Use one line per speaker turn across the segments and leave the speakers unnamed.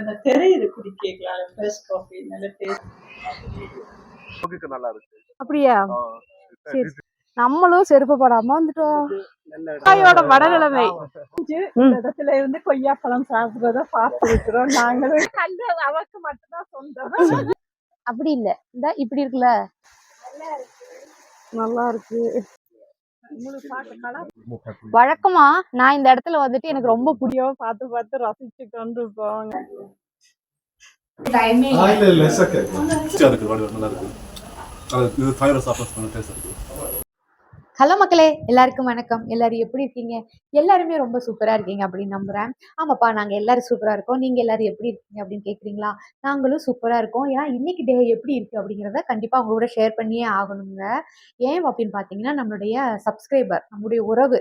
அந்த தெரியுது குடிக்கலாம் ஃப்ரெஷ் காஃபி நல்ல டேஸ்ட்
நல்லா இருக்கு.
அப்படியா? சரி நம்மளும் செருப்பு போடாம வந்துட்டோம். தாயோட மனநிலைமை
இந்த இடத்துல இருந்து கொய்யாப்பழம் சாப்பிடுறத பார்த்து இருக்கிறோம் நாங்களும். கண்டு அவருக்கு மட்டும்தான் சொந்தம்.
அப்படி இல்ல. இந்த இப்படி இருக்குல்ல? நல்லா இருக்கு. வழக்கமா நான் இந்த இடத்துல வந்துட்டு எனக்கு ரொம்ப பிடிக்கும்.
பார்த்து பார்த்து ரசிச்சு கொண்டு போவாங்க.
ஆ, இல்ல இல்ல சக்கை டேஸ்டா இருக்கு வடிவம் நல்லா இருக்கு. அது சாப்பிட பண்ண டேஸ்ட் இருக்கு.
ஹலோ மக்களே எல்லாருக்கும் வணக்கம். எல்லாரும் எப்படி இருக்கீங்க? எல்லாருமே ரொம்ப சூப்பராக இருக்கீங்க அப்படின்னு நம்புகிறேன் ஆமாப்பா நாங்கள் எல்லாரும் சூப்பராக இருக்கோம். நீங்கள் எல்லாரும் எப்படி இருக்கீங்க அப்படின்னு கேட்குறீங்களா நாங்களும் சூப்பராக இருக்கோம். ஏன்னா இன்னைக்கு டே எப்படி இருக்குது அப்படிங்கிறத கண்டிப்பாக அவங்க கூட ஷேர் பண்ணியே ஆகணுங்க. ஏன் அப்படின்னு பார்த்தீங்கன்னா நம்மளுடைய சப்ஸ்கிரைபர் நம்முடைய உறவு.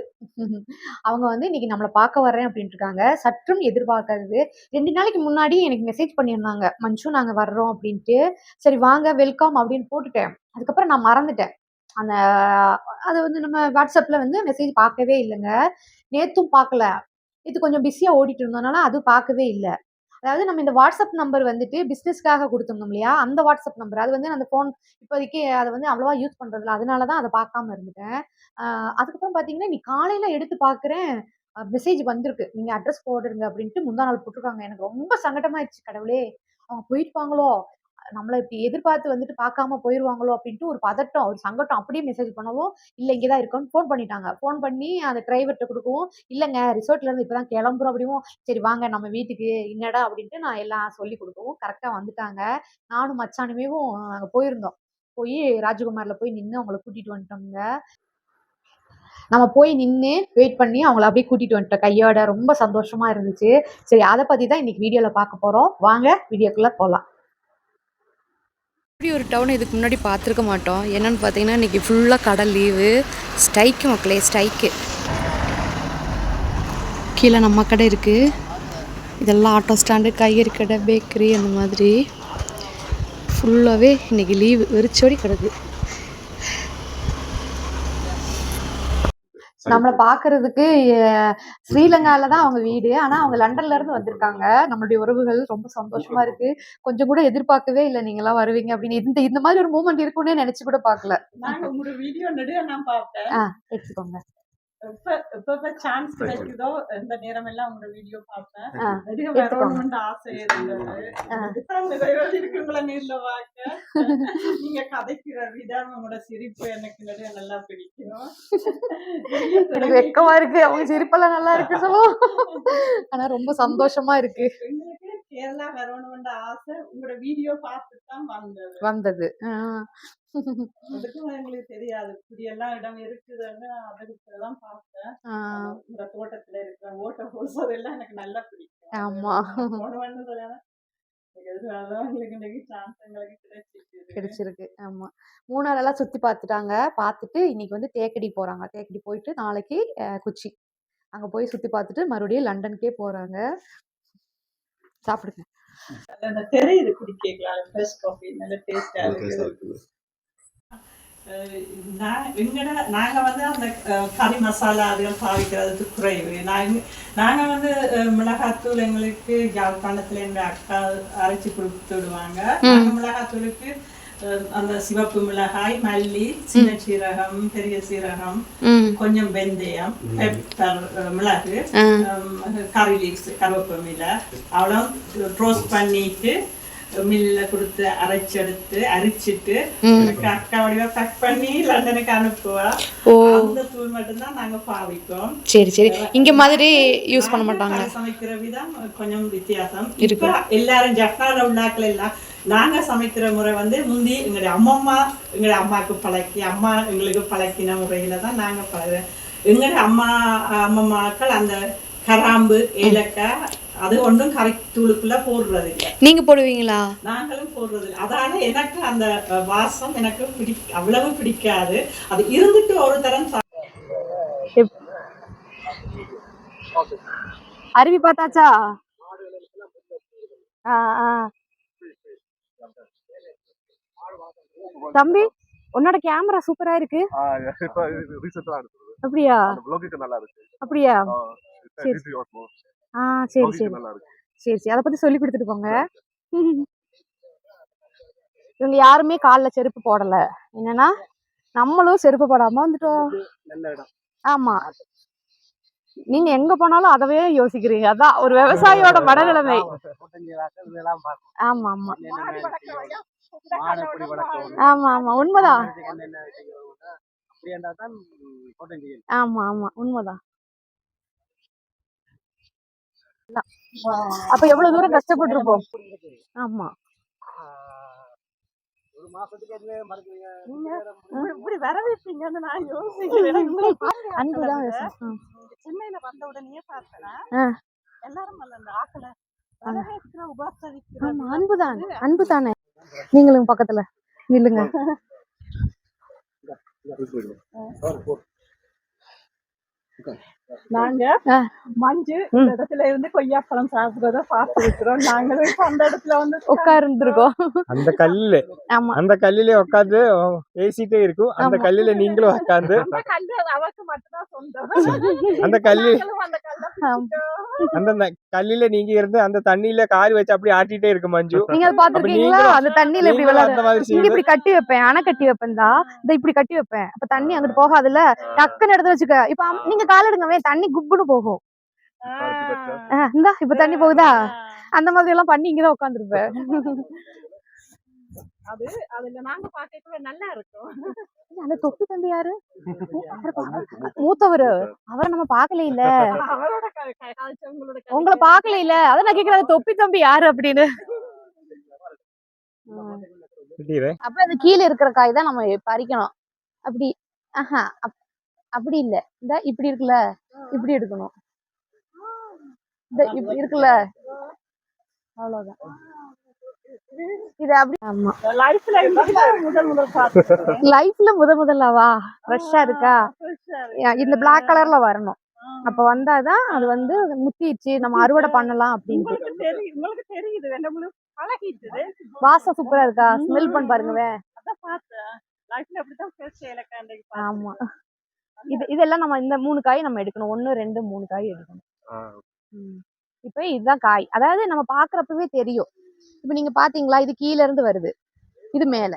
அவங்க வந்து இன்னைக்கு நம்மளை பார்க்க வர்றேன் அப்படின்ட்டு இருக்காங்க சற்றும் எதிர்பார்க்காது ரெண்டு நாளைக்கு முன்னாடி எனக்கு மெசேஜ் பண்ணியிருந்தாங்க. மஞ்சு நாங்கள் வர்றோம் அப்படின்ட்டு. சரி வாங்க வெல்கம் அப்படின்னு போட்டுட்டேன். அதுக்கப்புறம் நான் மறந்துட்டேன். அந்த அது வந்து நம்ம வாட்ஸ்அப்பில் வந்து மெசேஜ் பார்க்கவே இல்லைங்க. நேற்றும் பார்க்கல. இது கொஞ்சம் பிஸியாக ஓடிட்டு இருந்தோம்னால அது பார்க்கவே இல்லை. அதாவது நம்ம இந்த வாட்ஸ்அப் நம்பர் வந்துட்டு பிஸ்னஸ்க்காக கொடுத்துருந்தோம் இல்லையா? அந்த வாட்ஸ்அப் நம்பர் அது வந்து அந்த ஃபோன் இப்போதைக்கு அதை வந்து அவ்வளோவா யூஸ் பண்ணுறதில்ல அதனால தான் அதை பார்க்காம இருந்துட்டேன். அதுக்கப்புறம் பார்த்தீங்கன்னா நீ காலையில் எடுத்து பார்க்குறேன். மெசேஜ் வந்திருக்கு. நீங்கள் அட்ரஸ் போடுங்க அப்படின்ட்டு முந்தா நாள் போட்டிருக்காங்க. எனக்கு ரொம்ப சங்கடமாயிடுச்சு கடவுளே. அவங்க போயிருப்பாங்களோ நம்மளை இப்படி எதிர்பார்த்து வந்துட்டு பார்க்காம போயிடுவாங்களோ அப்படின்ட்டு ஒரு பதட்டம் ஒரு சங்கட்டம் அப்படியே மெசேஜ் பண்ணவும். இல்லை இங்கே தான் இருக்கோன்னு ஃபோன் பண்ணிட்டாங்க. ஃபோன் பண்ணி அந்த டிரைவர்கிட்ட கொடுக்கவும் இல்லைங்க ரிசோர்ட்ல இருந்து இப்போ தான் கிளம்புறோம் அப்படியும் சரி வாங்க நம்ம வீட்டுக்கு என்னடா? அப்படின்ட்டு நான் எல்லாம் சொல்லி கொடுக்கவும் கரெக்டாக வந்துட்டாங்க. நானும் மச்சானுமேவும் அங்கே போயிருந்தோம். போய் ராஜகுமாரில் போய் நின்று அவங்கள கூட்டிகிட்டு வந்துட்டோங்க நம்ம போய் நின்று வெயிட் பண்ணி அவங்கள அப்படியே கூட்டிட்டு வந்துட்டோம். கையோட ரொம்ப சந்தோஷமா இருந்துச்சு. சரி அதை பத்தி தான் இன்னைக்கு வீடியோல பார்க்க போறோம். வாங்க வீடியோக்குள்ள போகலாம்
ஒரு டவுன் இதுக்கு முன்னாடி பார்த்துருக்க மாட்டோம். என்னன்னு பார்த்தீங்கன்னா இன்றைக்கி ஃபுல்லாக கடல் லீவு ஸ்டைக்கு மக்களே ஸ்டைக்கு கீழே நம்ம கடை இருக்குது இதெல்லாம் ஆட்டோ ஸ்டாண்டு காய்கறி கடை பேக்கரி அந்த மாதிரி. ஃபுல்லாகவே இன்றைக்கி லீவு வெறிச்சோடி கிடக்கு.
நம்மளை பார்க்கறதுக்கு அஹ், ஸ்ரீலங்கால தான் அவங்க வீடு. ஆனா அவங்க லண்டன்ல இருந்து வந்திருக்காங்க. நம்மளுடைய உறவுகள் ரொம்ப சந்தோஷமா இருக்கு. கொஞ்சம் கூட எதிர்பார்க்கவே இல்லை நீங்க எல்லாம் வருவீங்க? அப்படின்னு. இந்த இந்த மாதிரி ஒரு மூமெண்ட் இருக்கும்னு நினைச்சு கூட பார்க்கல
நாங்க உங்களோட வீடியோ நான் பார்த்தேன்
எடுத்துக்கோங்க.
எப்ப சான்ஸ் கிடைக்குதோ எந்த நேரம் எல்லாம் வீடியோ பார்ப்பேன்.
எடுத்துக்கோங்க.
வரணும்னு ஆசை இருந்தது. இருக்குங்களா நேர்ல பார்க்க நீங்க கதைக்கிற விதம் உங்களோட சிரிப்பு எனக்கு நிறைய நல்லா பிடிக்கும்.
எனக்கு வெக்கமா இருக்கு. அவங்க சிரிப்பெல்லாம் நல்லா இருக்கு சொல்லுவோம் ஆனா ரொம்ப சந்தோஷமா இருக்கு.
கேரளா வரணும்னு ஆசை உங்களோட வீடியோ பார்த்துட்டு தான் வந்தது.
வந்தது
அதுக்கும் எங்களுக்கு தெரியாது. இப்படி எல்லாம் இடம் இருக்குதுன்னு அதுக்கு தான் பார்த்தேன்
ஆஹ்
உங்க தோட்டத்துல இருக்கிற ஓட்ட ஹோல்ஸ் அதெல்லாம் எனக்கு நல்லா பிடிக்கும்.
ஆமா.
போனவன்னு சொல்லலாம் கிடைச்சிருக்கு.
ஆமா. மூணார் எல்லாம் சுத்தி பார்த்துட்டாங்க. பார்த்துட்டு இன்னைக்கு வந்து தேக்கடி போறாங்க. தேக்கடி போயிட்டு நாளைக்கு கொச்சி. அங்க போய் சுத்தி பார்த்துட்டு மறுபடியும் லண்டனுக்கே போறாங்க. சாப்பிடுங்க.
அந்த தெரியுது குடிக்கலாம் ஃப்ரெஷ் காஃபி நல்ல டேஸ்டா
இருக்குது.
எங்கட நாங்க வந்து அந்த கறி மசாலா அதுகள் பாவிக்கிறது குறைவு. நாங்க நாங்க வந்து மிளகாத்தூள் எங்களுக்கு யாழ்ப்பாணத்துல எங்க அக்கா அரைச்சி கொடுத்து விடுவாங்க மிளகாத்தூளுக்கு அந்த சிவப்பு மிளகாய் மல்லி சின்ன சீரகம் பெரிய சீரகம் கொஞ்சம் வெந்தயம் பெப்பர் மிளகு கறி லீவ்ஸ் கருவேப்பிலை அவ்வளோ ரோஸ்ட் பண்ணிட்டு மில்ல கொடுத்து அரைச்செடுத்து அரிச்சிட்டு அக்கா வடிவா பேக் பண்ணி லண்டனுக்கு அனுப்புவா. அந்த தூள் மட்டும்தான் நாங்க பாவிப்போம்.
சரி சரி. இங்கே மாதிரி யூஸ் பண்ண மாட்டாங்க.
சமைக்கிற விதம் கொஞ்சம் வித்தியாசம். இப்ப எல்லாரும் ஜப்பான்ல உள்ளாக்கள் எல்லாம் நாங்க சமைக்கிற முறை வந்து முந்தி எங்களுடைய அம்மம்மா எங்களுடைய அம்மாவுக்கு பழக்கி அம்மா எங்களுக்கு பழக்கின முறையில தான் நாங்க பழக எங்களுடைய அம்மா அம்மம்மாக்கள் அந்த கராம்பு ஏலக்காய் அது ஒன்றும் கரை தூளுக்குள்ள போடுறது இல்லை
நீங்கள் போடுவீங்களா?
நாங்களும் போடுறது இல்லை அதால எனக்கு அந்த வாசம் எனக்கு பிடி அவ்வளவு பிடிக்காது. அது இருந்துட்டு ஒரு தரம்
அருவி பார்த்தாச்சா? ஆ ஆ. தம்பி உன்னோட கேமரா சூப்பரா இருக்கு. அப்படியா?
அந்த vlog-க்கு நல்லா இருக்கு.
அப்படியா?
ஆ,
சரி. ஆ சரி சரி.
நல்லா இருக்கு.
சரி சரி. அதை பத்தி சொல்லி கொடுத்துட்டு போங்க. இவங்க யாருமே கால்ல செருப்பு போடல. என்னன்னா நம்மளும் செருப்பு போடாம வந்துட்டோம்.
நல்ல இடம்.
ஆமா. நீங்க எங்க போனாலும் அதவே யோசிக்கிறீங்க. அதான் ஒரு விவசாயியோட மனநிலைமை. ஆமா ஆமா ஆமா ஆமா. உண்மைதான். ஆமா ஆமா. உண்மைதான். அப்ப எவ்வளவு தூரம் கஷ்டப்பட்டிருப்போம்? ஆமா.
ஆஹ், ஒரு மாசத்துக்கு எதுவுமே மறக்கிறீங்க
இப்படி- வரவேற்பீங்கன்னு நான் யோசிக்கிறேன்.
அன்புதான்
சென்னையில வந்த உடனே பார்த்தேன். எல்லாரும் அந்த ஆக்களை வரவேற்கிற உபாசரிக்கிற
ஆமா அன்புதான். அன்பு தானே நீங்களும் பக்கத்துல நில்லுங்க.
நாங்க. மஞ்சு. இந்த இடத்துல இருந்து கொய்யாப்பழம் சாப்பிடுறத பார்த்து இருக்கிறோம். நாங்களும் இப்ப அந்த இடத்துல வந்து
உட்கார்ந்துருக்கோம்.
அந்த கல்லுல.
ஆமா.
அந்த கல்லுல உட்காந்து பேசிட்டே இருக்கும். அந்த. கல்லுல நீங்களும் உட்காந்து
அந்த கல்லு அவருக்கு மட்டும்தான் சொந்தம்.
அந்த கல்லு.
அந்த.
அந்த கல்லுல நீங்க இருந்து அந்த தண்ணியில கால் வச்சு அப்படியே ஆட்டிட்டே இருக்கு மஞ்சு.
நீங்க அதை பாத்துருக்கீங்களா அந்த தண்ணியில இப்படி இங்க இப்படி கட்டி வைப்பேன் அணை கட்டி வைப்பேன் தான் இந்த இப்படி கட்டி வைப்பேன். அப்ப தண்ணி அங்கிட்டு போகாதுல்ல? டக்குன்னு எடுத்து வச்சுக்க. இப்ப அம்- நீங்க கால் எடுங்கவே தண்ணி குப்புன்னு போகும். இந்தா இப்ப தண்ணி போகுதா? அந்த மாதிரி எல்லாம் பண்ணி இங்கதான் உட்காந்துருப்பேன்
அது அதுல நாங்க பாக்கக்குள்ள நல்லா இருக்கும்.
அந்த தொப்பி தம்பி யாரு? மூத்தவரு. அவரை நம்ம பாக்கல இல்ல உங்களை பாக்கல இல்ல அதான் நான் கேக்குறேன் தொப்பி தம்பி யாரு அப்படின்னு. அப்ப அந்த கீழே இருக்கிற காய் தான் நம்ம பறிக்கணும். அப்படி ஆஹா அப்- அப்படி இல்ல. இந்த இப்படி இருக்குல்ல? இப்படி எடுக்கணும். இந்த இப்படி இருக்குல்ல? அவ்வளவுதான். இது அப்படி ஆமா.
லைஃப்ல முதல் முதல்
லைஃப்ல முத முதல்லவா ஃப்ரெஷ்ஷா இருக்கா? இந்த பிளாக் கலர்ல வரணும். அப்ப வந்தாதான் அது வந்து முத்திடுச்சு நம்ம அறுவடை பண்ணலாம்
தெரியுது பழகிட்டுது.
வாசம் சூப்பரா இருக்கா? ஸ்மெல் பண்ணி
ஏலக்காய்
ஆமா. இது இதெல்லாம் நம்ம இந்த மூணு காய் நம்ம எடுக்கணும். ஒண்ணு ரெண்டு மூணு காய் எடுக்கணும். இப்ப இதுதான் காய். அதாவது நம்ம பாக்குறப்பவே தெரியும். இப்ப நீங்க பாத்தீங்களா இது கீழ இருந்து வருது. இது மேல.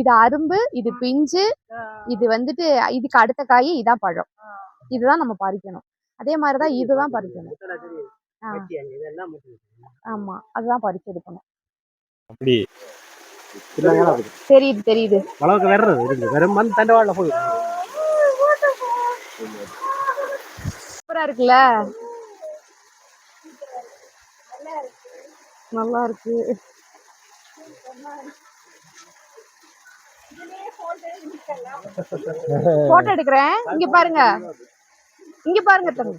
இது அரும்பு இது பிஞ்சு இது வந்துட்டு இதுக்கு அடுத்த காய் இதான் பழம். இதுதான் நம்ம பறிக்கணும். அதே மாதிரிதான் இதுதான் பறிக்கணும். ஆமா அதுதான் பறிச்சு எடுக்கணும். தெரியுது? தெரியுது
வளவுக்கு வர்றது வெறும் மண் தண்டவாள போய்
சூப்பரா இருக்குல்ல? நல்லா இருக்கு போட்டோ எடுக்கிறேன். இங்க பாருங்க. இங்க பாருங்க தம்பி.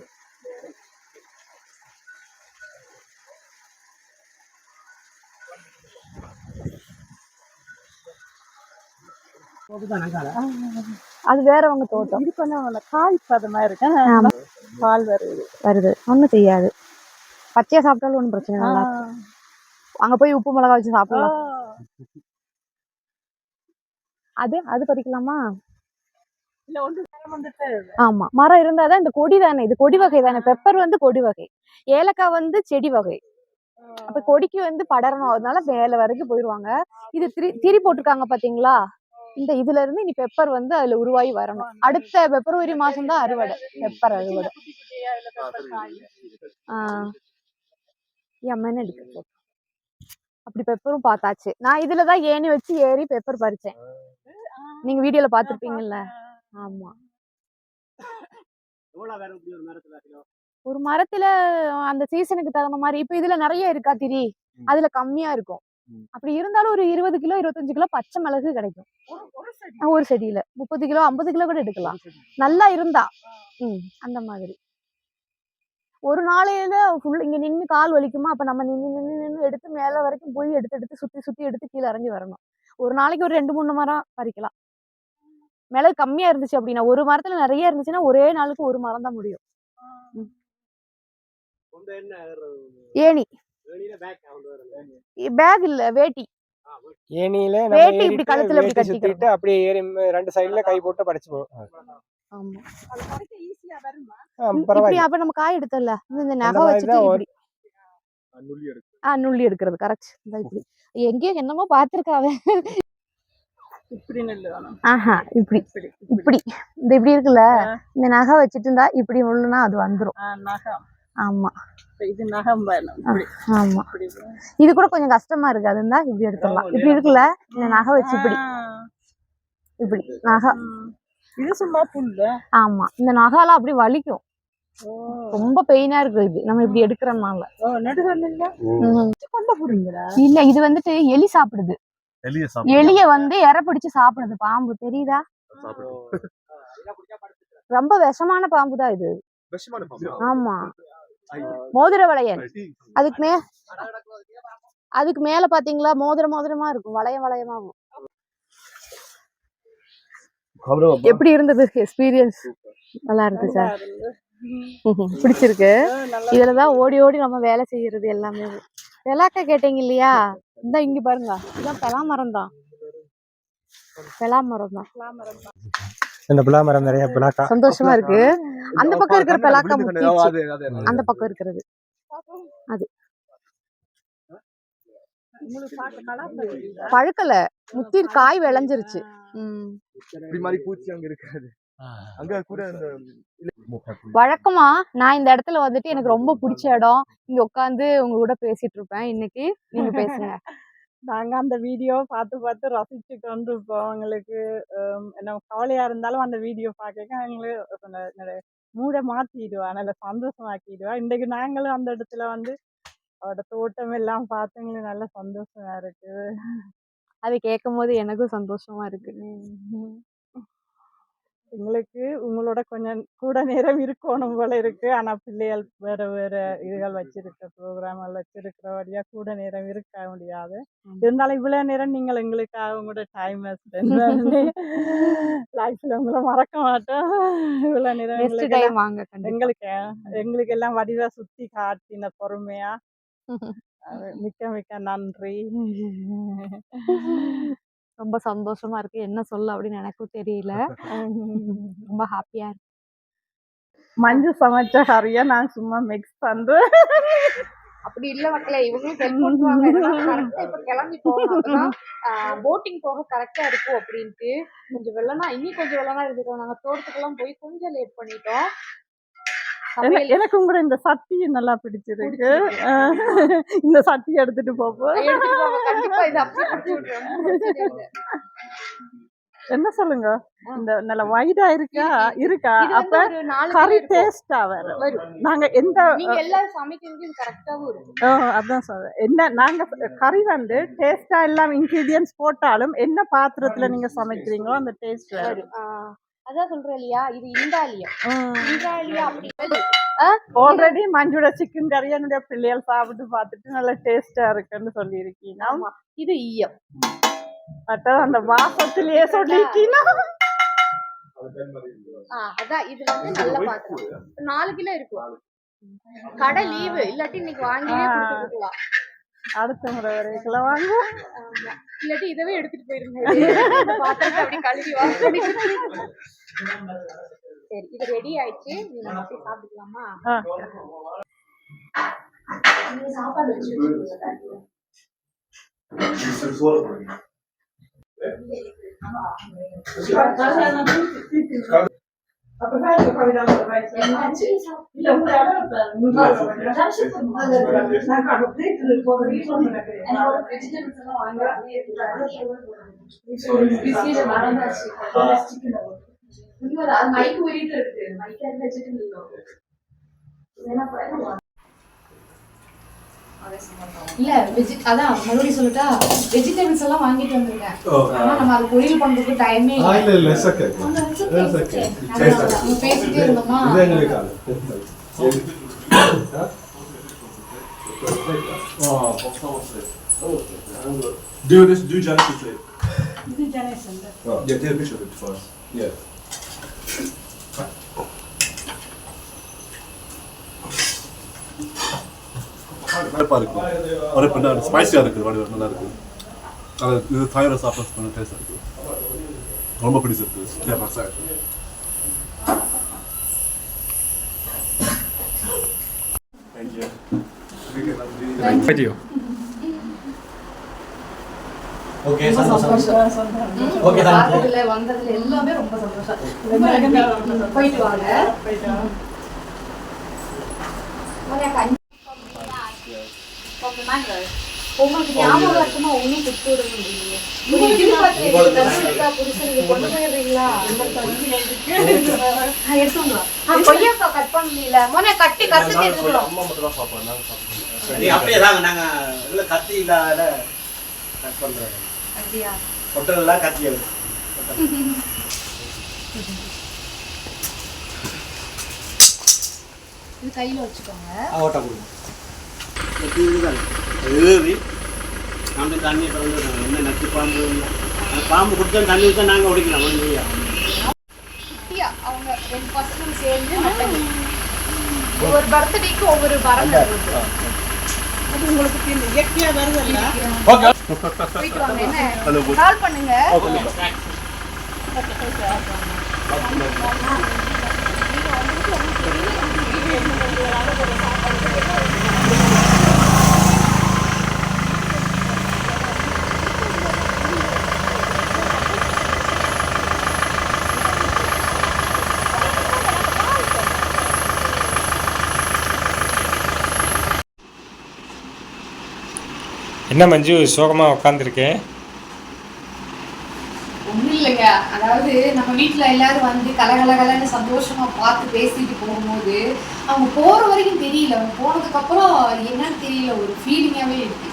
அது வேறவங்க தோட்டம்.
இது கொஞ்சம் காய் பதமா இருக்கு. பால் வருது.
வருது. ஒண்ணும் செய்யாது. பச்சையா சாப்பிட்டாலும் ஒண்ணும் பிரச்சனை இல்லை. அங்க போய் உப்பு மிளகா வச்சு சாப்பிடலாம். அது அது பறிக்கலாமா?
இல்ல ஒன்று வந்துட்டு
ஆமா. மரம் இருந்தாதான் இந்த கொடி தானே இது கொடி வகை தானே. பெப்பர் வந்து கொடி வகை ஏலக்காய் வந்து செடி வகை. அப்ப கொடிக்கு வந்து படரணும் அதனால மேல வரைக்கும் போயிருவாங்க இது திரி திரி போட்டிருக்காங்க பாத்தீங்களா? இந்த இதுல இருந்து இனி பெப்பர் வந்து அதுல உருவாகி வரணும். அடுத்த பிப்ரவரி மாசம் தான் அறுவடை பெப்பர் அறுவடை. ஆஹ் எம்மன்னு எடுக்க. அப்படி பெப்பரும் பார்த்தாச்சு. நான் இதுலதான் ஏணி வச்சு ஏறி பெப்பர் பறிச்சேன். நீங்க வீடியோல பாத்திருப்பீங்கல்ல ஆமா.
ஒரு மரத்துல
அந்த சீசனுக்கு தகுந்த மாதிரி இப்ப இதுல நிறைய இருக்கா திரி? அதுல கம்மியா இருக்கும். அப்படி இருந்தாலும் ஒரு இருபது கிலோ இருபத்தஞ்சு கிலோ பச்சை மிளகு கிடைக்கும்.
ஒரு-
செடியில. முப்பது கிலோ ஐம்பது கிலோ கூட எடுக்கலாம். நல்லா இருந்தா. ம் அந்த மாதிரி. ஒரு நாளையில ஃபுல் இங்க நின்னு கால் வலிக்குமா? அப்ப நம்ம நின்னு நின்னு நின்னு எடுத்து மேல வரைக்கும் போய் எடுத்து எடுத்து சுத்தி சுத்தி எடுத்து கீழே இறங்கி வரணும். ஒரு நாளைக்கு ஒரு ரெண்டு மூணு மரம் பறிக்கலாம். மிளகு கம்மியா இருந்துச்சு அப்படின்னா ஒரு மரத்துல நிறைய இருந்துச்சுன்னா ஒரே நாளுக்கு ஒரு மரம் தான் முடியும்? ஏணி.
பேக்
இல்ல. வேட்டி.
நம்ம
வேட்டி இப்படி கழுத்துல இப்படி.
சுத்திட்டு அப்படியே ஏறி ரெண்டு சைடுல கை போட்டு படிச்சு
ஆமா. இப்படி
பரவாயில்ல.
அப்ப நம்ம காய் எடுத்தோம்ல இந்த- நகை வச்சுட்டு இப்படி. ஆ நுள்ளி எடுக்கிறது. கரெக்ட் இந்த இப்படி. எங்கேயோ என்னமோ பார்த்துருக்காவே
இப்படி
ஆஹா இப்படி.
இப்படி
இப்படி. இந்த இப்படி இருக்குல்ல இந்த நகை வச்சுட்டு இருந்தா இப்படி உள்ளுனா அது
நகம்
ஆமா.
இது நகம் வேணும் இப்படி.
ஆமா.
இப்படி
இது கூட கொஞ்சம் கஷ்டமா இருக்கு அது இருந்தா இப்படி எடுத்துடலாம். இப்படி இருக்குல்ல இந்த நகை வச்சு இப்படி. இப்படி நகை.
இது சும்மா புல்லு?
ஆமா. இந்த நகைலாம் அப்படி வலிக்கும். ரொம்ப பெயினா இருக்கு இது. நம்ம இப்படி
போடுறீங்களா?
இல்ல இது வந்துட்டு எலி சாப்பிடுது.
எலிய
வந்து இற பிடிச்சு சாப்பிடுது. பாம்பு. தெரியுதா? ரொம்ப விஷமான பாம்பு? தான் இது ஆமா மோதிர வளையல். அதுக்கு மே அதுக்கு மேல பாத்தீங்களா? மோதிர மோதிரமா இருக்கும். வளையம் வளையமாவும். எப்படி இருந்தது எக்ஸ்பீரியன்ஸ் நல்லா இருக்கு சார் பிடிச்சிருக்கு. இதுலதான் ஓடி ஓடி நம்ம வேலை செய்யறது எல்லாமே. பெலாக்க கேட்டீங்க இல்லையா? இந்த இங்க பாருங்க. இதான் பெலா மரம் தான். பெலா மரம் தான்.
இந்த பிள்ளா மரம் நிறைய பிளாக்கா
சந்தோஷமா இருக்கு. அந்த பக்கம் இருக்கிற பெலாக்கா
அது அது
அந்த பக்கம் இருக்கிறது.
கலர்
பழுக்கல. முத்தி காய் விளைஞ்சிருச்சு. ம்.
இப்படி மாதிரி பூச்சி அங்க இருக்காது. அங்க கூட அந்த
வழக்கமா நான் இந்த இடத்துல வந்துட்டு எனக்கு ரொம்ப பிடிச்ச இடம். இங்க உட்காந்து உங்க கூட பேசிட்டு இருப்பேன். இன்னைக்கு நீங்க பேசுங்க.
நாங்க அந்த வீடியோ பார்த்து பார்த்து ரசிச்சு கொண்டு இருப்போம் எங்களுக்கு ஹம், என்ன கவலையா இருந்தாலும் அந்த வீடியோ பார்க்க என்னது மூட மாத்திடுவா. நல்ல சந்தோஷமாக்கிடுவா. இன்றைக்கு நாங்களும் அந்த இடத்துல வந்து அவரோட தோட்டம் எல்லாம் பார்த்து எங்களுக்கு நல்ல சந்தோஷமா இருக்கு.
அதை கேட்கும் போது எனக்கும் சந்தோஷமா இருக்கு.
எங்களுக்கு உங்களோட கொஞ்சம் கூட நேரம் இருக்கணும் போல இருக்கு. ஆனா பிள்ளைகள் வேற வேற இதுகள் வச்சிருக்க ப்ரோக்ராம்கள் வச்சிருக்கிறபடியா கூட நேரம் இருக்க முடியாது. இருந்தாலும் இவ்வளவு நேரம் நீங்கள் எங்களுக்காக உங்களோட டைம் லைஃப்ல உங்களை மறக்க மாட்டோம். இவ்வளவு நேரம் எங்களுக்கு எங்களுக்கு எல்லாம் வடிவா சுத்தி காட்டின பொறுமையா அது மிக்க மிக்க நன்றி.
ரொம்ப சந்தோஷமா இருக்கு. என்ன சொல்ல அப்படின்னு எனக்கும் தெரியல. ரொம்ப ஹாப்பியா இருக்கு.
மஞ்சு சமைச்ச கறியை நான் சும்மா மிக்ஸ் பண்றேன்.
அப்படி இல்ல மக்களே இவங்களும் ஹெல்ப் பண்ணுவாங்க கரெக்டா இப்ப கிளம்பி போகணும். போட்டிங் போக கரெக்டா இருக்கும் அப்படின்ட்டு. கொஞ்சம் வெள்ளனா இன்னும் கொஞ்சம் வெள்ளனா இருந்துட்டோம். நாங்க தோட்டத்துக்கெல்லாம் போய் கொஞ்சம் லேட் பண்ணிட்டோம்.
என-
சமையல்.
எனக்கும் கூட இந்த சட்டி நல்லா பிடிச்சிருக்கு. இந்த சட்டி எடுத்துட்டு போப்போம். என்ன சொல்லுங்க? இந்த நல்ல வைடா இருக்கா? இருக்கா? அப்ப கறி. டேஸ்டா வரும். நாங்க எந்த அதான் சொல்றேன். என்ன நாங்க கறி வந்து டேஸ்டா எல்லாம் இன்கிரீடியன்ஸ் போட்டாலும் என்ன பாத்திரத்துல நீங்க சமைக்கிறீங்களோ அந்த டேஸ்ட் வரும்.
அதான் சொல்றேன் இல்லையா? இது இந்தாலியம் இந்தாலியா அப்படி
ஆல்ரெடி மஞ்சோட சிக்கன் கறி என்னுடைய பிள்ளைகள் சாப்பிட்டு பார்த்துட்டு நல்ல டேஸ்டா இருக்குன்னு சொல்லியிருக்கீங்க.
ஆமா. இது ஈயம்.
மற்ற அந்த வாசத்திலேயே சொல்லிருக்கீங்க
ஆ, அதான் இது வந்து நல்ல பாத்திரம் நாலு கிலோ இருக்கும். கடை லீவு இல்லாட்டி இன்னைக்கு வாங்கியே. கொடுத்துருக்கலாம்
அடுத்த முறை வரைக்கும் வாங்க.
ஆமா. இல்லாட்டி இதவே எடுத்துட்டு போயிருங்க. பாத்திரத்தை கழுவி சரி இது ரெடி ஆயிடுச்சு. நீ நம்ம போய் சாப்பிட்டுக்கலாமா. நீங்க சாப்பாடு வச்சு மைக்கு இருக்கு மைக்கு வச்சுட்டு. இல்ல வெஜி அதான் மறுபடியும் சொல்லட்டா வெஜிடபிள்ஸ் எல்லாம் வாங்கிட்டு வந்திருக்கேன் ஆனா நம்ம அது பொரியல் பண்றதுக்கு டைமே இல்லை
இல்ல இல்ல it's okay.
ஆனா, it's okay,
It's
it's
okay.
okay. அதான், நம்ம பேசிட்டே இருந்தோமா
இது எங்களுக்கு ஆளு.
Do this, do Genesis tape.
இது ஜனேசன்
Yeah, take a picture of it for us. Yeah.
கருப்பா இருக்கு ஒரே பண்ண ஸ்பைசியா இருக்கு வடிவம் நல்லா இருக்கு அது இது ஃபயரை சாப்பிட பண்ண டேஸ்ட் இருக்கு ரொம்ப பிடிச்சிருக்கு.
Thank you.
ஓகே சந்தோஷம். ஓகே
வந்ததுல எல்லாமே ரொம்ப சந்தோஷம். போயிட்டு வாங்க. உங்களுக்கு ஞாபகம் வருஷமா ஒண்ணும் கொடுத்து விட முடியல கொண்டு போயிடுறீங்களா? ஆ, எடுத்துங்க ஆ, கொய்யாக்காய் கட் பண்ணல மோனே கட்டி கத்து எடுத்துக்கலாம்
அம்மா மட்டும் தான் சாப்பிடுவேன் நாங்கள் சாப்பிடுவோம்
நீ அப்படியே தாங்க நாங்க இதுல கத்தி இல்லாத கட் பண்றோம்.
அப்படியா?
கத்தி
இது கையில வச்சுக்கோங்க.
ஓட்ட கொடுங்க. இதுதான் ஏறி நம்ம தண்ணியை திறந்து என்ன நச்சு பாம்பு. அந்த பாம்பு குடிச்சா தண்ணி ஊற்றா நாங்கள் ஒடிக்கலாம் ஒன்றியா
குட்டியா அவங்க ரெண்டு பசங்க சேர்ந்து ஒவ்வொரு பர்த்டேக்கு ஒவ்வொரு நடுறது.
அது உங்களுக்கு இந்த இயற்கையா வருதல்ல
போயிட்டு வாங்க. என்ன? கால் பண்ணுங்க.
என்ன மஞ்சு? சோகமாக உட்காந்துருக்கேன்
ஒன்றும் இல்லைங்க. அதாவது நம்ம வீட்டில் எல்லாரும் வந்து கலகலகலன்னு சந்தோஷமா பார்த்து பேசிட்டு போகும்போது அவங்க போகிற வரைக்கும் தெரியல. அவங்க போனதுக்கப்புறம் என்னன்னு தெரியல. ஒரு ஃபீலிங்காகவே இருக்கு.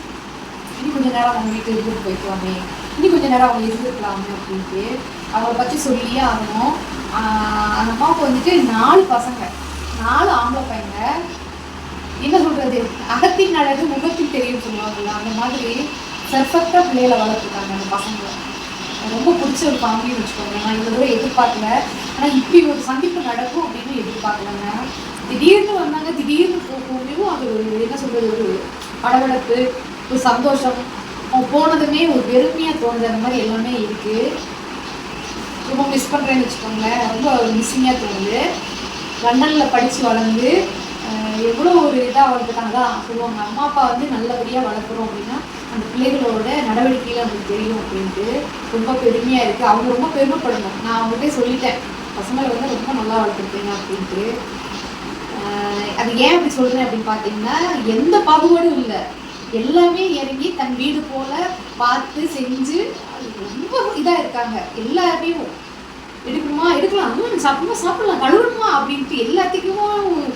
இன்னும் கொஞ்ச நேரம் அவங்க வீட்டில் இருந்துட்டு போய்க்கலாமே. இன்னும் கொஞ்ச நேரம் அவங்க இருந்துருக்கலாமே அப்படின்ட்டு அவங்கள பற்றி சொல்லியே ஆகணும். ஆஹ் அந்த அம்மாவுக்கு வந்துட்டு நாலு பசங்க. நாலு ஆம்பளை பையங்க. என்ன சொல்கிறது அகத்தின் அழகு முகத்தில் தெரியும் சொல்லுவாங்கல்ல அந்த மாதிரி சர்ஃபெக்டாக பிள்ளைகளை வளர்த்துருக்காங்க அந்த பசங்களை ரொம்ப பிடிச்ச ஒரு ஃபேமிலின்னு வச்சுக்கோங்க. நான் இவ்வளோ தூரம் எதிர்பார்க்கல. ஆனால் இப்படி ஒரு சந்திப்பு நடக்கும் அப்படின்னு எதிர்பார்க்கலங்க. திடீர்னு வந்தாங்க திடீர்னு போகவும் அது ஒரு என்ன சொல்கிறது ஒரு படபடப்பு ஒரு சந்தோஷம். அவங்க போனதுமே ஒரு பெருமையாக தோணுது அந்த மாதிரி எல்லாமே இருக்குது ரொம்ப மிஸ் பண்ணுறேன்னு வச்சுக்கோங்களேன். ரொம்ப மிஸ்ஸிங்காக தோணுது. லண்டனில் படித்து வளர்ந்து எவ்வளோ ஒரு இதாக வளர்த்துட்டாங்க தான் சொல்லுவாங்க. அம்மா அப்பா வந்து நல்லபடியாக வளர்க்குறோம் அப்படின்னா அந்த பிள்ளைகளோட நடவடிக்கையில் அவங்களுக்கு தெரியும் அப்படின்ட்டு ரொம்ப பெருமையாக இருக்குது அவங்க ரொம்ப பெருமைப்படணும். நான் அவங்ககிட்ட சொல்லிட்டேன். பசங்களை வந்து ரொம்ப நல்லா வளர்த்துருக்கீங்க அப்படின்ட்டு. அது ஏன் அப்படி சொல்கிறேன் அப்படின்னு பார்த்தீங்கன்னா எந்த பாகுபாடும் இல்லை. எல்லாமே இறங்கி தன் வீடு போல பார்த்து செஞ்சு அது ரொம்ப இதாக இருக்காங்க. எல்லாத்தையும் எடுக்கணுமா? எடுக்கலாம். அதுவும் சாப்பிடணுமா? சாப்பிடலாம். கழுவணுமா? அப்படின்ட்டு எல்லாத்துக்கும்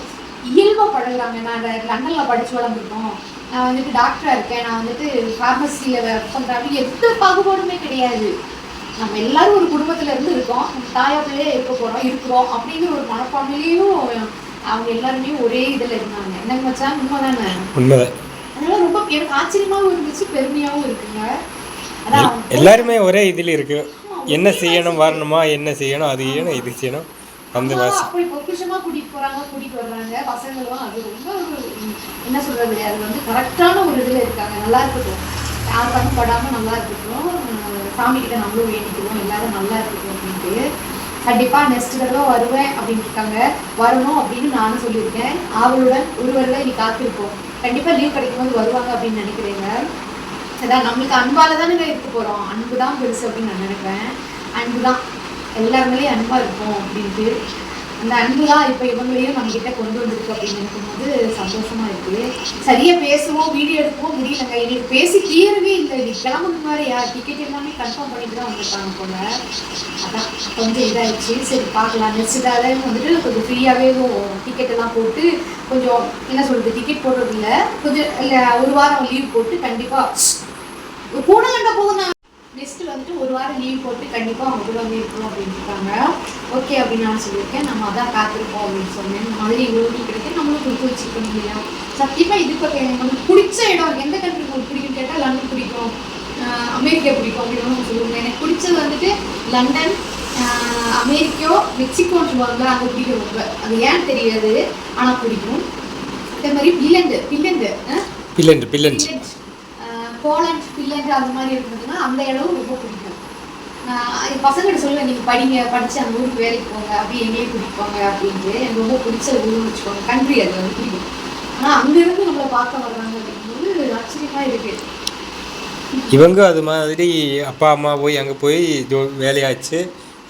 இயல்பாக பழகுறாங்க நான் லண்டனில் படித்து வளர்ந்துருக்கோம். நான் வந்துட்டு டாக்டராக இருக்கேன். நான் வந்துட்டு ஃபார்மசியில் பண்ணுறேன் எந்த பாகுபாடுமே கிடையாது. நம்ம எல்லாரும் ஒரு குடும்பத்துல இருந்து இருக்கோம் தாயா பிள்ளையே இருக்க போறோம் இருக்கிறோம் அப்படிங்கிற ஒரு மனப்பான்மையிலையும் அவங்க எல்லாருமே ஒரே இதுல இருந்தாங்க. என்னங்க மச்சான்? உண்மைதானே?
உண்மைதான்.
அதனால ரொம்ப எனக்கு ஆச்சரியமாவும் இருந்துச்சு பெருமையாவும் இருக்குங்க.
எல்லாருமே ஒரே இதில் இருக்கு. என்ன செய்யணும் வரணுமா என்ன செய்யணும் அது செய்யணும் இது செய்யணும். அந்த வாசி
அப்படி பொக்கிஷமா கூட்டிட்டு போறாங்க கூட்டிட்டு வர்றாங்க. பசங்களும் அது ரொம்ப என்ன சொல்றது அது வந்து கரெக்டான ஒரு இதுல இருக்காங்க. நல்லா இருக்கட்டும். யார் கண்ணும் படாம நல்லா இருக்கட்டும். சாமி கிட்ட நம்மளும் வேண்டிக்குவோம் எல்லாரும் நல்லா இருக்கட்டும் அப்படின்ட்டு. கண்டிப்பா நெக்ஸ்ட் தடவை வருவேன் அப்படின்னு இருக்காங்க. வரணும் அப்படின்னு நானும் சொல்லியிருக்கேன். ஆவலுடன் ஒரு வருடம் இனி காத்திருப்போம். கண்டிப்பா லீவ் கிடைக்கும் போது வருவாங்க அப்படின்னு நினைக்கிறேங்க அதான் நம்மளுக்கு அன்பால தானே இருக்க போறோம். அன்பு தான் பெருசு அப்படின்னு நான் நினைப்பேன். அன்பு தான் எல்லாருமேலேயும் அன்பாக இருக்கும் அப்படின்ட்டு. அந்த அன்பு தான் இப்போ இவங்களையும் நம்ம கிட்ட கொண்டு வந்திருக்கு அப்படின்னு நினைக்கும்போது சந்தோஷமாக இருக்குது சரியாக பேசுவோம் வீடியோ எடுக்கவும் முடியலங்க. எங்களுக்கு பேசி தீரவே இல்லை. இது கிளம்புன யார் டிக்கெட் எல்லாமே கன்ஃபார்ம் பண்ணிட்டு தான் வந்திருக்காங்க போல. அதான் கொஞ்சம் இதாகிடுச்சு சரி பார்க்கலாம். நெக்ஸ்ட் தடவை வந்துட்டு கொஞ்சம் ஃப்ரீயாகவே டிக்கெட் எல்லாம் போட்டு கொஞ்சம் என்ன சொல்கிறது டிக்கெட் போடுறதில்ல. கொஞ்சம் இல்லை ஒரு வாரம் லீவ் போட்டு கண்டிப்பாக பூனை கண்ட நெக்ஸ்ட் வந்துட்டு ஒரு வாரம் லீவ் போட்டு கண்டிப்பாக அவங்க கூட வந்து இருக்கணும் அப்படின்னு இருக்காங்க ஓகே அப்படின்னு நான் சொல்லியிருக்கேன். நம்ம அதான் காத்திருப்போம் அப்படின்னு சொன்னேன். இந்த மாதிரி இவ்வளோ கிடைக்கும். நம்மளும் கொடுத்து வச்சுருக்கணும் இல்லையா சத்தியமாக இது இப்போ நமக்கு பிடிச்ச இடம். எந்த கண்ட்ரி உங்களுக்கு பிடிக்கும்னு கேட்டால் லண்டன் பிடிக்கும். அமெரிக்கா பிடிக்கும் அப்படின்னு சொல்லுவாங்க எனக்கு பிடிச்சது வந்துட்டு லண்டன் அமெரிக்கா மெக்சிகோன்னு சொல்லுவாங்க அங்கே பிடிக்கும் ரொம்ப. அது ஏன் தெரியாது. ஆனால் பிடிக்கும். அதே மாதிரி பில்லண்டு பில்லண்டு
பில்லண்டு பில்லண்ட்
போலண்ட் பில்லண்ட் அந்த மாதிரி இருந்ததுன்னா அந்த இடம் ரொம்ப பிடிக்கும். நான் என் பசங்கள்ட்ட சொல்லுவேன் நீங்கள் படிங்க படித்து அந்த ஊருக்கு வேலைக்கு போங்க அப்படி எங்கேயும் கூட்டிட்டு போங்க அப்படின்ட்டு. எனக்கு ரொம்ப பிடிச்ச ஊர்னு வச்சுக்கோங்க கண்ட்ரி அது வந்து பிடிக்கும். ஆனால் அங்கேருந்து நம்மளை பார்க்க வர்றாங்க அப்படிங்கும்போது ஆச்சரியமாக இருக்குது
இவங்க அது மாதிரி அப்பா அம்மா போய் அங்கே போய் ஜோ வேலையாச்சு.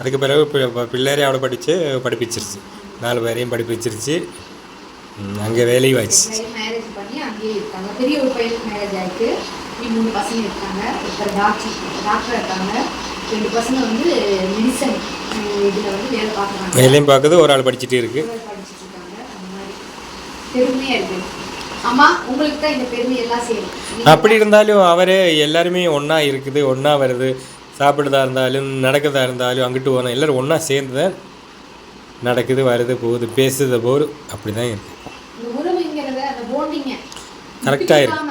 அதுக்கு பிறகு பி- பி- பிள்ளையரே அவளை படித்து படிப்பிச்சிருச்சு நாலு பேரையும் படிப்பிச்சிருச்சு அங்கே வேலையும் ஆச்சு
மேரேஜ் பண்ணி அங்கேயே இருக்காங்க. பெரிய ஒரு பையனுக்கு மேரேஜ் இன்னும் மூணு பசங்க இருக்காங்க. ஒருத்தர் டாக்டர் டாக்டர் இருக்காங்க. ரெண்டு பசங்க வந்து மெடிசன் இதில் வந்து வேலை பார்க்குறாங்க.
வேலையும் பார்க்குது ஒரு ஆள் படிச்சுட்டு இருக்கு.
படிச்சுட்டு இருக்காங்க. அந்த மாதிரி. பெருமையாக இருக்குது
அப்படி இருந்தாலும் அவரே எல்லாருமே ஒன்றா இருக்குது ஒன்றா வருது. சாப்பிட்றதா இருந்தாலும் நடக்கிறதா இருந்தாலும் அங்கிட்டு போனோம் எல்லோரும் ஒன்றா சேர்ந்து நடக்குது வருது போகுது பேசுது போகுது அப்படி தான் இருக்குது
இந்த உறவுங்கிறத அந்த போண்டிங்க
Correct ஆ இருக்கு.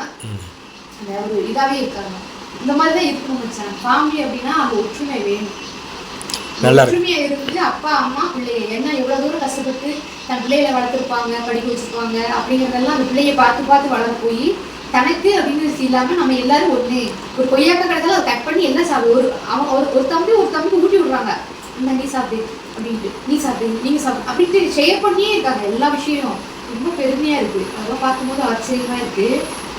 அந்த ஒரு இதாகவே இருக்காங்க. இந்த மாதிரி தான் இருக்கணும் மச்சான். ஃபேமிலி அப்படின்னா அந்த ஒற்றுமை வேணும். ஒற்றுமையா இருந்து அப்பா அம்மா பிள்ளைங்க. என்ன எவ்வளவு தூரம் கஷ்டப்பட்டு தன் பிள்ளைகளை வளர்த்துருப்பாங்க படிக்க வச்சிருப்பாங்க அப்படிங்கிறதெல்லாம் அந்த பிள்ளைய பார்த்து பார்த்து வளர போய் தனக்கு அப்படின்னு இல்லாம நம்ம எல்லாரும் ஒண்ணு. ஒரு கொய்யாக்கா அதை கட் பண்ணி எல்லாம் சாப்பிடு ஒரு அவன் ஒரு ஒரு தம்பி ஒரு தம்பி ஊட்டி விடுறாங்க. இந்த நீ சாப்பிடு அப்படின்ட்டு. நீ சாப்பிடு நீங்க சாப்பிடு அப்படின்ட்டு ஷேர் பண்ணியே இருக்காங்க எல்லா விஷயமும். ரொம்ப பெருமையா இருக்கு. அதெல்லாம் பார்க்கும்போது ஆச்சரியமா இருக்கு.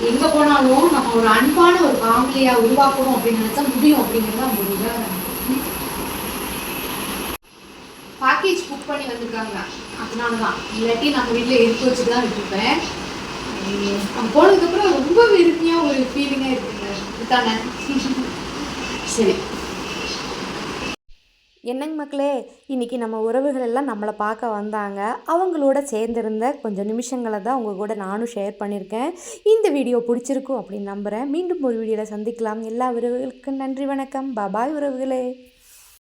எங்க போனாலும் நம்ம ஒரு அன்பான ஒரு ஃபேமிலியா உருவாக்கணும் அப்படின்னு நினைச்சா முடியும் அப்படிங்கிறது தான் ஒரு உதாரணம். பேக்கேஜ் புக் பண்ணி வந்திருக்காங்க. அதனால தான் இல்லாட்டி நம்ம வீட்டில் எடுத்து வச்சுட்டு தான் விட்டுருப்பேன் உம், போனதுக்கப்புறம் ரொம்ப வெறுமையாக ஒரு ஃபீலிங்காக இருக்குங்க. இதுதானே? சரி.
என்னங்க மக்களே இன்றைக்கி நம்ம உறவுகள் எல்லாம் நம்மளை பார்க்க வந்தாங்க. அவங்களோட சேர்ந்திருந்த கொஞ்சம் நிமிஷங்களை தான் உங்கள் கூட நானும் ஷேர் பண்ணியிருக்கேன். இந்த வீடியோ பிடிச்சிருக்கும் அப்படின்னு நம்புகிறேன் மீண்டும் ஒரு வீடியோவில் சந்திக்கலாம். எல்லா உறவுகளுக்கும் நன்றி வணக்கம். பாபாய் உறவுகளே.